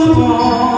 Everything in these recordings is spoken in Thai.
的我。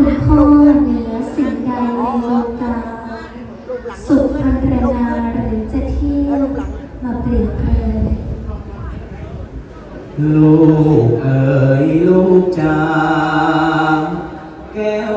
คุณพ่อเหนือสิ่งใดในโลกาสุขพันรนาหรือจะเที่มาเปลี่ยนเปลยลูกเอ๋ยลูกจ้าแก้ว